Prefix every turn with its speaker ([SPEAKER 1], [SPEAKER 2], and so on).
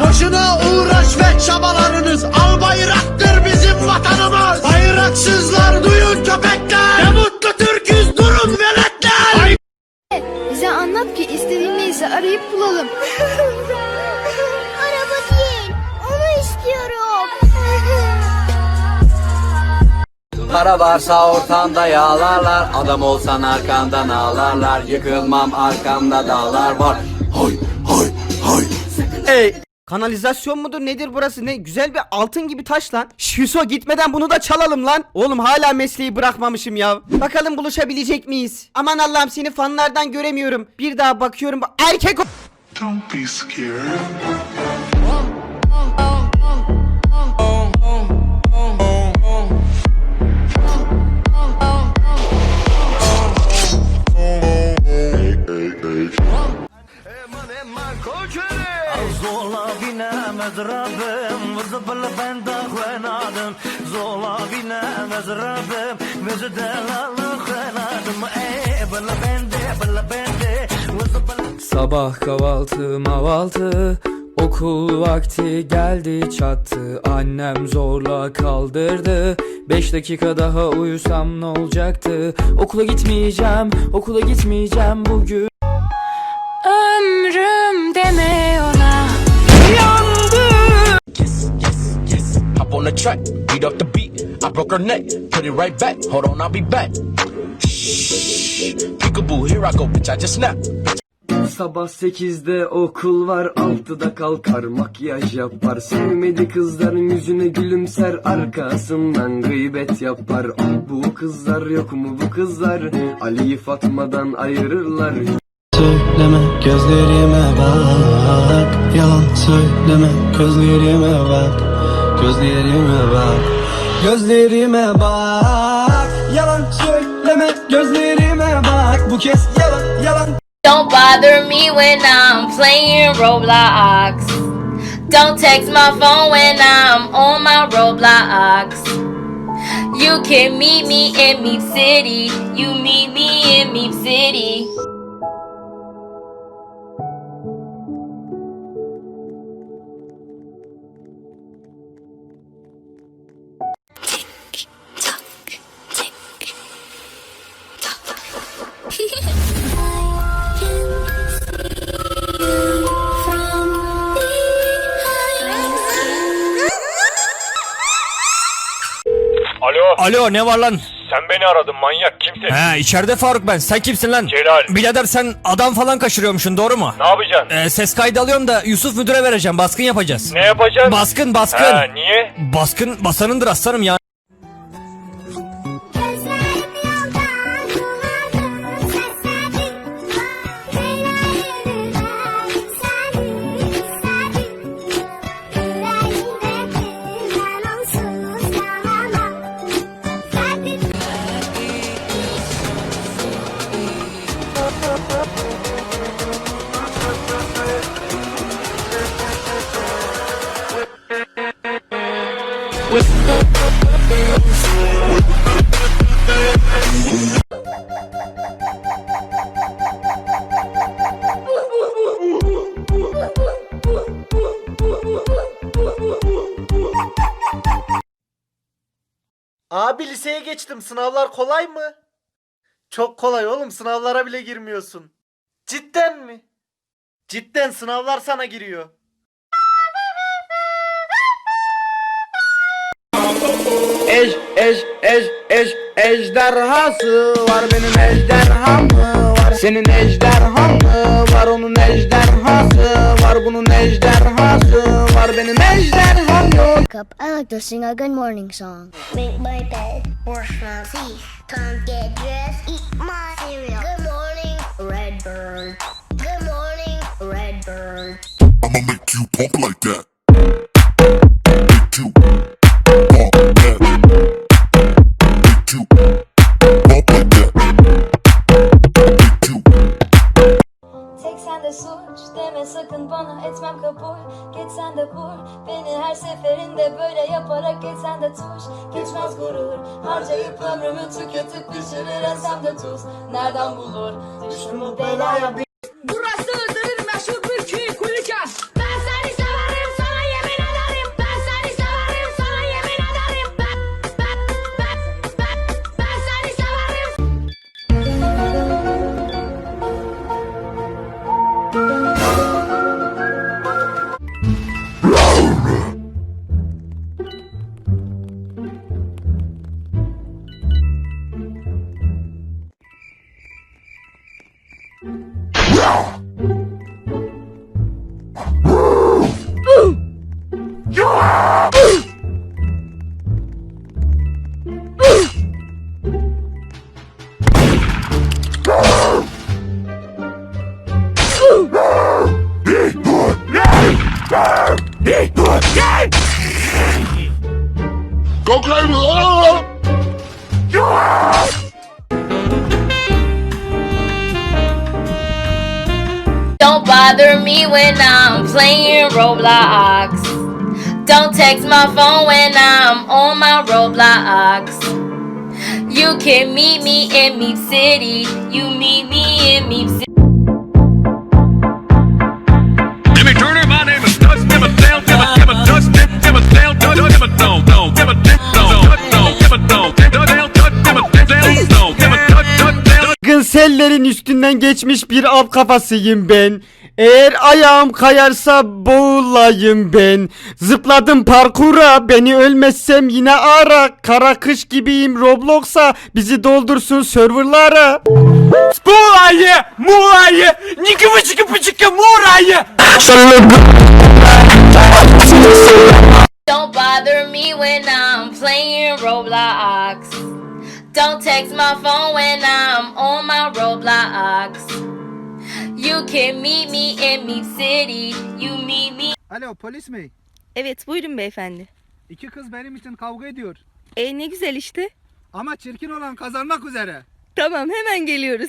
[SPEAKER 1] Boşuna uğraş ve çabalarınız Al bayraktır bizim vatanımız Bayraksızlar duyun köpekler Ne mutlu Türk'üz durun veletler Ay
[SPEAKER 2] Bize anlat ki istediğin neyse arayıp bulalım.
[SPEAKER 3] Araba değil. Onu istiyorum.
[SPEAKER 4] Para varsa ortanda yağlarlar Adam olsan arkandan ağlarlar Yıkılmam arkamda dağlar var Hay hay hay
[SPEAKER 5] Ey kanalizasyon mudur nedir burası ne güzel bir altın gibi taş lan. Şş, Hüso gitmeden bunu da çalalım lan. Oğlum hala mesleği bırakmamışım ya. Bakalım buluşabilecek miyiz? Aman Allah'ım seni fanlardan göremiyorum. Bir daha bakıyorum erkek o-
[SPEAKER 6] Don't be scared.
[SPEAKER 7] Rabbim Vızıbıl ben de kvenadım Zola binemez Rabbim. Vızı delalı kvenadım Ey bıla bende bıla bende. Vızıbıl
[SPEAKER 8] Sabah kahvaltı mavaltı. Okul vakti geldi çattı. Annem zorla kaldırdı. Beş dakika daha uyusam ne olacaktı? Okula gitmeyeceğim okula gitmeyeceğim bugün
[SPEAKER 9] the track, beat up the beat. I broke her neck, put it right back. Hold on, I'll be back. Shh. Peekaboo, here I go, bitch. I just snap.
[SPEAKER 8] Sabah sekizde okul var altıda kalkar makyaj yapar Sevmedi kızların yüzüne gülümser arkasından gıybet yapar Ah bu kızlar yok mu bu kızlar Ali'yi Fatma'dan ayırırlar
[SPEAKER 10] Söyleme gözlerime bak Yalan söyleme gözlerime bak Gözlerime bak Gözlerime bak Yalan söyleme gözlerime bak Bu kez yalan yalan
[SPEAKER 3] Don't bother me when I'm playing Roblox. Don't text my phone when I'm on my Roblox. You can meet me in Meep City. You meet me in Meep City.
[SPEAKER 8] Alo ne var lan?
[SPEAKER 11] Sen beni aradın manyak kimsin?
[SPEAKER 8] He içeride Faruk ben sen kimsin lan?
[SPEAKER 11] Celal.
[SPEAKER 8] Birader sen adam falan kaçırıyormuşsun doğru mu?
[SPEAKER 11] Ne yapacaksın?
[SPEAKER 8] Ee, ses kaydı alıyorum da Yusuf müdüre vereceğim baskın yapacağız.
[SPEAKER 11] Ne yapacaksın?
[SPEAKER 8] Baskın baskın.
[SPEAKER 11] Ha niye?
[SPEAKER 8] Baskın basanındır aslanım ya.
[SPEAKER 5] Abi liseye geçtim. Sınavlar kolay mı? Çok kolay oğlum. Sınavlara bile girmiyorsun. Cidden mi? Cidden sınavlar sana giriyor.
[SPEAKER 1] Ej ej ej ej ejderhası var benim ejderham mı var Senin ejderhan mı var onun ejderhası var bunun ejderhası
[SPEAKER 3] up. I like to sing a good morning song. Make my bed, brush my teeth, time get dressed, eat my cereal. Good morning, red bird. Good morning, red bird.
[SPEAKER 6] I'ma make you pump like that. Make you
[SPEAKER 2] Tek sende suç deme sakın bana etmem kabul. Git sen de vur beni her seferinde böyle yaparak etsen de tuş. Geçmez gurur harcayıp ömrümü tüketip pişirirsem de tuz. Nereden bulur? Düştüm bu belaya bir Còn thêm nữa.
[SPEAKER 3] Me when I'm playing Roblox. Don't text my phone when I'm on my Roblox. You can meet me in Meep City. You meet me in Meep City.
[SPEAKER 5] Sellerin üstünden geçmiş bir av kafasıyım ben. Eğer ayağım kayarsa boğulayım ben. Zıpladım parkura beni ölmezsem yine ara. Kara kış gibiyim Roblox'a bizi doldursun serverlara.
[SPEAKER 11] Muayye, muayye, niki bıçıkı bıçıkı muayye.
[SPEAKER 3] Don't bother me when I'm playing Roblox. Don't text my phone when I'm on my Roblox. You can meet me in Meep City. You meet me.
[SPEAKER 12] Alo polis mi?
[SPEAKER 13] Evet buyurun beyefendi.
[SPEAKER 12] İki kız benim için kavga ediyor.
[SPEAKER 13] E ne güzel işte.
[SPEAKER 12] Ama çirkin olan kazanmak üzere.
[SPEAKER 13] Tamam hemen geliyoruz.